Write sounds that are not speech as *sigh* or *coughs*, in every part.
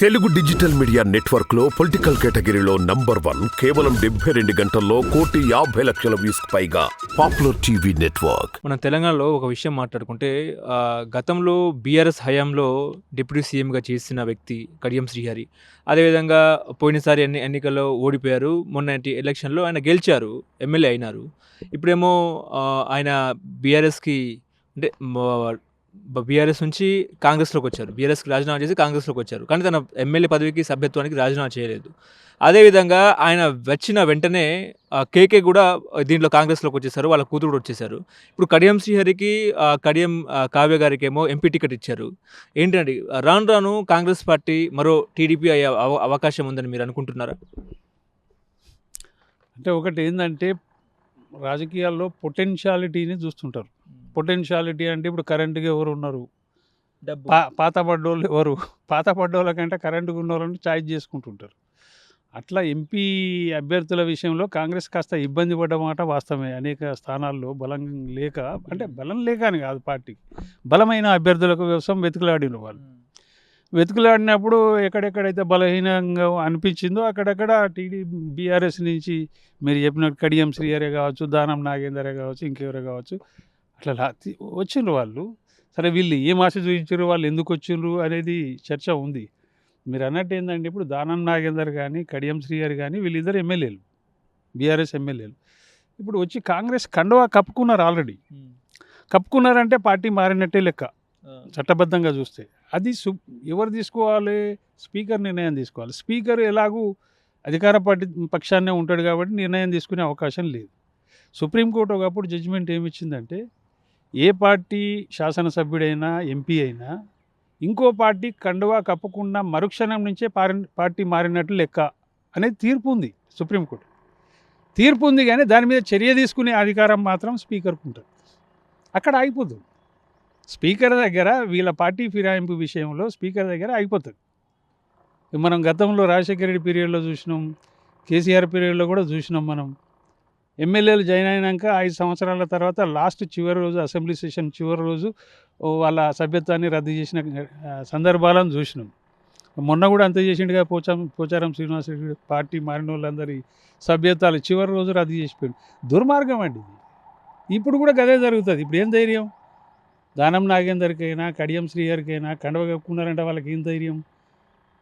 Telugu digital media నెట్వర్క్లో political కేటగిరీలో number one కేవలం డెబ్బై రెండు గంటల్లో కోటి యాభై లక్షల వ్యూస్ పైగా పాపులర్ టీవీ నెట్వర్క్. మనం తెలంగాణలో ఒక విషయం మాట్లాడుకుంటే ఆ, గతంలో బీఆర్ఎస్ హయాంలో డిప్యూటీ సీఎంగా చేసిన వ్యక్తి కడియం శ్రీహరి అదేవిధంగా పోయినసారి ఎన్ని ఎన్నికల్లో ఓడిపోయారు మొన్నటి ఎలక్షన్లో ఆయన గెలిచారు ఎమ్మెల్యే అయినారు. ఇప్పుడేమో ఆ, ఆయన బీఆర్ఎస్కి అంటే బీఆర్ఎస్ నుంచి కాంగ్రెస్లోకి వచ్చారు. బీఆర్ఎస్కి రాజీనామా చేసి కాంగ్రెస్లోకి వచ్చారు. కానీ తన ఎమ్మెల్యే పదవికి సభ్యత్వానికి రాజీనామా చేయలేదు. అదేవిధంగా ఆయన వచ్చిన వెంటనే కేకే కూడా దీంట్లో కాంగ్రెస్లోకి వచ్చేసారు. వాళ్ళ కూతురు కూడా వచ్చేసారు. ఇప్పుడు కడియం శ్రీహరికి కడియం కావ్య గారికి ఏమో ఎంపీ టికెట్ ఇచ్చారు. ఏంటండి? రాను రాను కాంగ్రెస్ పార్టీ మరో టీడీపీ అయ్యే అవకాశం ఉందని మీరు అనుకుంటున్నారా? అంటే ఒకటి ఏంటంటే రాజకీయాల్లో పొటెన్షియాలిటీని చూస్తుంటారు. పొటెన్షియాలిటీ అంటే ఇప్పుడు కరెంటుగా ఎవరు ఉన్నారు? పాత పడ్డోళ్ళు ఎవరు? పాత పడ్డోళ్ళ కంటే కరెంటుగా ఉన్న వాళ్ళని చాయిస్ చేసుకుంటుంటారు. అట్లా ఎంపీ అభ్యర్థుల విషయంలో కాంగ్రెస్ కాస్త ఇబ్బంది పడ్డమాట వాస్తవమే. అనేక స్థానాల్లో బలం లేక అంటే బలం లేక అని కాదు పార్టీకి. బలమైన అభ్యర్థుల కోసం వెతుకులాడిన వాళ్ళు. వెతుకులాడినప్పుడు ఎక్కడెక్కడైతే బలహీనంగా అనిపించిందో అక్కడక్కడ టీడీ బీఆర్ఎస్ నుంచి మీరు చెప్పినట్టు కడియం శ్రీహరే కావచ్చు దానం నాగేందరే కావచ్చు ఇంకెవరే కావచ్చు అట్లా వచ్చిండ్రు వాళ్ళు. సరే వీళ్ళు ఏం ఆశ చూపించారు వాళ్ళు ఎందుకు వచ్చిండ్రు? అనేది చర్చ ఉంది. మీరు అన్నట్టు ఏంటంటే ఇప్పుడు దానం నాగేందర్ కానీ కడియం శ్రీహరి కానీ వీళ్ళిద్దరు ఎమ్మెల్యేలు. బీఆర్ఎస్ ఎమ్మెల్యేలు. ఇప్పుడు వచ్చి కాంగ్రెస్ కండువా కప్పుకున్నారు ఆల్రెడీ. కప్పుకున్నారంటే పార్టీ మారినట్టే లెక్క. చట్టబద్ధంగా చూస్తే. అది సు ఎవరు తీసుకోవాలి? స్పీకర్ నిర్ణయం తీసుకోవాలి. స్పీకర్ ఎలాగూ అధికార పార్టీ పక్షాన్నే ఉంటాడు కాబట్టి నిర్ణయం తీసుకునే అవకాశం లేదు. సుప్రీంకోర్టు ఒకప్పుడు జడ్జిమెంట్ ఏమి ఇచ్చిందంటే ఏ పార్టీ శాసనసభ్యుడైనా ఎంపీ అయినా ఇంకో పార్టీ కండువా కప్పకుండా మరుక్షణం నుంచే పారి పార్టీ మారినట్లు లెక్క అనేది తీర్పు ఉంది సుప్రీంకోర్టు. తీర్పు ఉంది కానీ దాని మీద చర్య తీసుకునే అధికారం మాత్రం స్పీకర్కు ఉంటుంది. అక్కడ ఆగిపోతుంది స్పీకర్ దగ్గర వీళ్ళ పార్టీ ఫిరాయింపు విషయంలో స్పీకర్ దగ్గర ఆగిపోతుంది మనం గతంలో రాజశేఖర రెడ్డి పీరియడ్లో చూసినాం కేసీఆర్ పీరియడ్లో కూడా చూసినాం మనం. ఎమ్మెల్యేలు జాయిన్ అయినాక ఐదు సంవత్సరాల తర్వాత లాస్ట్ చివరి రోజు అసెంబ్లీ సెషన్ చివరి రోజు వాళ్ళ సభ్యత్వాన్ని రద్దు చేసిన సందర్భాలను చూసినాం. మొన్న కూడా అంత చేసిండుగా పోచారం పోచారం శ్రీనివాసరెడ్డి పార్టీ మారిన వాళ్ళందరి సభ్యత్వాలు చివరి రోజు రద్దు చేసిపోయింది దుర్మార్గం అండి ఇది. ఇప్పుడు కూడా గదే జరుగుతుంది. ఇప్పుడు ఏం ధైర్యం? దానం నాగేందర్కైనా కడియం శ్రీహరికైనా కండవ కప్పుకున్నారంటే వాళ్ళకి ఏం ధైర్యం?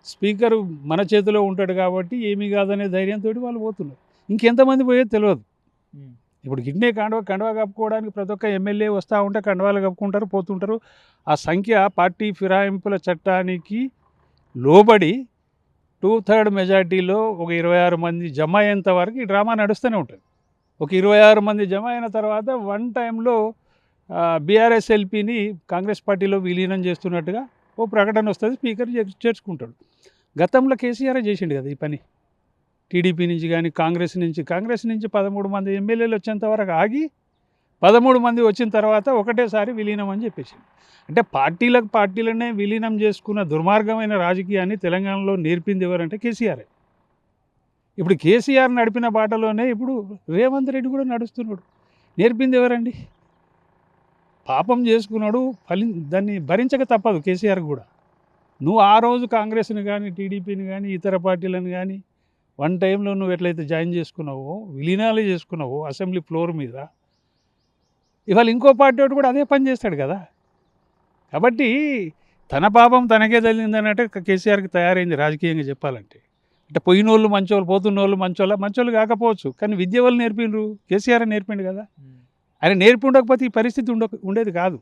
స్పీకర్ మన చేతిలో ఉంటాడు కాబట్టి ఏమీ కాదనే ధైర్యంతో వాళ్ళు పోతున్నారు. ఇంకెంతమంది పోయేది తెలియదు. ఇప్పుడు గిడ్నే కండవ కండవ కప్పుకోవడానికి ప్రతి ఒక్క ఎమ్మెల్యే వస్తూ ఉంటే కండవాలు కప్పుకుంటారు పోతుంటారు. ఆ సంఖ్య పార్టీ ఫిరాయింపుల చట్టానికి లోబడి టూ థర్డ్ మెజార్టీలో ఒక ఇరవై ఆరు మంది జమ అయ్యేంత వరకు ఈ డ్రామా నడుస్తూనే ఉంటుంది. ఒక ఇరవై ఆరు మంది జమ అయిన తర్వాత వన్ టైంలో బీఆర్ఎస్ ఎల్పీని కాంగ్రెస్ పార్టీలో విలీనం చేస్తున్నట్టుగా ఓ ప్రకటన వస్తుంది స్పీకర్ చేర్చుకుంటాడు. గతంలో కేసీఆర్ చేసిండు కదా ఈ పని. టీడీపీ నుంచి కానీ కాంగ్రెస్ నుంచి కాంగ్రెస్ నుంచి పదమూడు మంది ఎమ్మెల్యేలు వచ్చేంత వరకు ఆగి పదమూడు మంది వచ్చిన తర్వాత ఒకటేసారి విలీనం అని చెప్పేసి. అంటే పార్టీలకు పార్టీలనే విలీనం చేసుకున్న దుర్మార్గమైన రాజకీయాన్ని తెలంగాణలో నేర్పింది ఎవరంటే కేసీఆర్. ఇప్పుడు కేసీఆర్ నడిపిన బాటలోనే ఇప్పుడు రేవంత్ రెడ్డి కూడా నడుస్తున్నాడు. నేర్పింది ఎవరండి? పాపం చేసుకున్నాడు ఫలి దాన్ని భరించక తప్పదు కేసీఆర్ కూడా. నువ్వు ఆ రోజు కాంగ్రెస్ని కానీ టీడీపీని కానీ ఇతర పార్టీలను కానీ వన్ టైంలో నువ్వు ఎట్లయితే జాయిన్ చేసుకున్నావో విలీనాలు చేసుకున్నావో అసెంబ్లీ ఫ్లోర్ మీద ఇవాళ ఇంకో పార్టీ వాడు కూడా అదే పని చేస్తాడు కదా. కాబట్టి తన పాపం తనకే తగిలిందన్నట్టు కేసీఆర్కి తయారైంది రాజకీయంగా చెప్పాలంటే. అంటే పోయిన వాళ్ళు మంచోళ్ళు పోతున్న వాళ్ళు మంచోళ్ళ మంచోళ్ళు కాకపోవచ్చు కానీ విద్య వాళ్ళు నేర్పిండ్రు కేసీఆర్ నేర్పిండు కదా. ఆయన నేర్పి ఉండకపోతే ఈ పరిస్థితి ఉండ ఉండేది కాదు.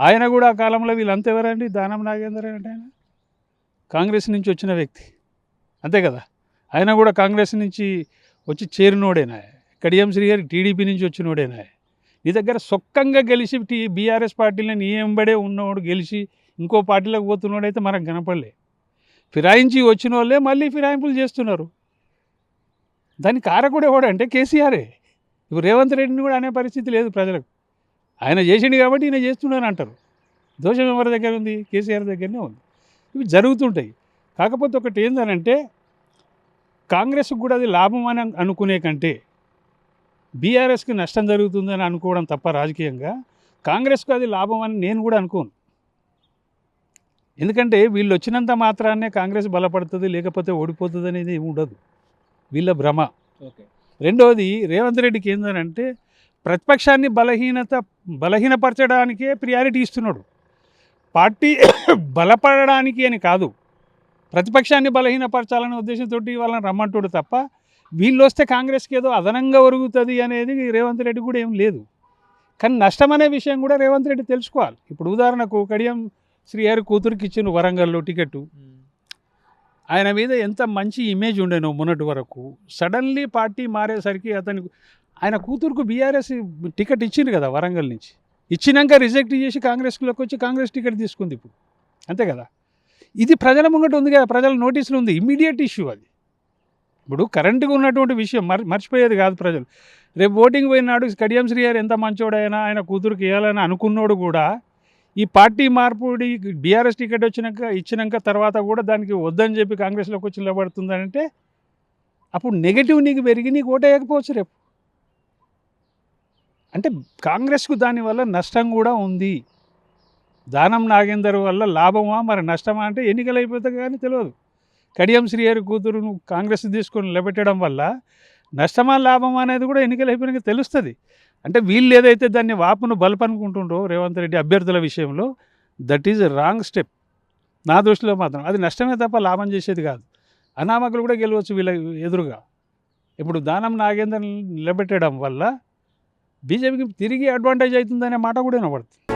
ఆయన కూడా ఆ కాలంలో వీళ్ళంతా ఎవరండి? దానం నాగేందర్ అంటే ఆయన? కాంగ్రెస్ నుంచి వచ్చిన వ్యక్తి. అంతే కదా. ఆయన కూడా కాంగ్రెస్ నుంచి వచ్చి చేరినోడేనా కడియం శ్రీగారి టీడీపీ నుంచి వచ్చినోడేనా నీ దగ్గర సొక్కంగా గెలిచి టీ బీఆర్ఎస్ పార్టీలో నీ ఎంబడే ఉన్నవాడు గెలిచి ఇంకో పార్టీలోకి పోతున్నాడైతే మనకు కనపడలే. ఫిరాయించి వచ్చిన వాళ్ళే మళ్ళీ ఫిరాయింపులు చేస్తున్నారు. దాని కారకుడు కూడా అంటే కేసీఆరే. ఇప్పుడు రేవంత్ రెడ్డిని కూడా అనే పరిస్థితి లేదు ప్రజలకు. ఆయన చేసిండు కాబట్టి ఈయన చేస్తున్నాను అంటారు. దోషం ఎవరి దగ్గర ఉంది? కేసీఆర్ దగ్గరనే ఉంది. ఇవి జరుగుతుంటాయి. కాకపోతే ఒకటి ఏందనంటే కాంగ్రెస్కి కూడా అది లాభం అని అనుకునే కంటే బీఆర్ఎస్కి నష్టం జరుగుతుందని అనుకోవడం తప్ప రాజకీయంగా కాంగ్రెస్కు అది లాభం అని నేను కూడా అనుకోను. ఎందుకంటే వీళ్ళు వచ్చినంత మాత్రాన్నే కాంగ్రెస్ బలపడుతుంది లేకపోతే ఓడిపోతుంది అనేది ఏమి ఉండదు. వీళ్ళ భ్రమ. ఓకే. రెండవది రేవంత్ రెడ్డికి ఏంటంటే ప్రతిపక్షాన్ని బలహీనత బలహీనపరచడానికే ప్రియారిటీ ఇస్తున్నాడు. పార్టీ *coughs* బలపడడానికి అని కాదు. ప్రతిపక్షాన్ని బలహీనపరచాలనే ఉద్దేశంతో వాళ్ళని రమ్మంటుడు తప్ప వీళ్ళు వస్తే కాంగ్రెస్కి ఏదో అదనంగా ఒరుగుతుంది అనేది రేవంత్ రెడ్డి కూడా ఏం లేదు. కానీ నష్టం అనే విషయం కూడా రేవంత్ రెడ్డి తెలుసుకోవాలి. ఇప్పుడు ఉదాహరణకు కడియం శ్రీహరి కూతురికి ఇచ్చిన వరంగల్లో టికెట్ ఆయన మీద ఎంత మంచి ఇమేజ్ ఉండేనో మొన్నటి వరకు. సడన్లీ పార్టీ మారేసరికి అతనికి ఆయన కూతురుకు బీఆర్ఎస్ టికెట్ ఇచ్చింది కదా వరంగల్ నుంచి. ఇచ్చినాక రిజెక్ట్ చేసి కాంగ్రెస్లోకి వచ్చి కాంగ్రెస్ టికెట్ తీసుకుంది ఇప్పుడు. అంతే కదా? ఇది ప్రజల ముంగట ఉంది కదా ప్రజల నోటీసులు ఉంది. ఇమ్మీడియట్ ఇష్యూ అది. ఇప్పుడు కరెంటుగా ఉన్నటువంటి విషయం మర్ మర్చిపోయేది కాదు ప్రజలు. రేపు ఓటింగ్ పోయినాడు కడియం గారు ఎంత మంచోడైనా ఆయన కూతురుకి ఇవ్వాలని అనుకున్నోడు కూడా ఈ పార్టీ మార్పుడి బీఆర్ఎస్ టికెట్ వచ్చినాక ఇచ్చినాక తర్వాత కూడా దానికి వద్దని చెప్పి కాంగ్రెస్లోకి వచ్చి నిలబడుతుందంటే అప్పుడు నెగిటివ్ నీకు పెరిగి నీకు ఓటేయకపోవచ్చు రేపు. అంటే కాంగ్రెస్కు దానివల్ల నష్టం కూడా ఉంది. దానం నాగేందర్ వల్ల లాభమా మరి నష్టమా అంటే ఎన్నికలు అయిపోతే కానీ తెలియదు. కడియం శ్రీహరి కూతురును కాంగ్రెస్ తీసుకొని నిలబెట్టడం వల్ల నష్టమా లాభమా అనేది కూడా ఎన్నికలు అయిపోయినాక తెలుస్తుంది. అంటే వీళ్ళు ఏదైతే దాన్ని వాపును బలపనుకుంటుండ్రో రేవంత్ రెడ్డి అభ్యర్థుల విషయంలో దట్ ఈజ్ రాంగ్ స్టెప్ నా దృష్టిలో మాత్రం అది నష్టమే తప్ప లాభం చేసేది కాదు. అనామకులు కూడా గెలవచ్చు వీళ్ళ ఎదురుగా. ఇప్పుడు దానం నాగేందర్ నిలబెట్టడం వల్ల బీజేపీకి తిరిగి అడ్వాంటేజ్ అవుతుందనే మాట కూడా వినబడుతుంది.